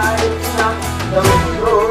Vai, não, não, não.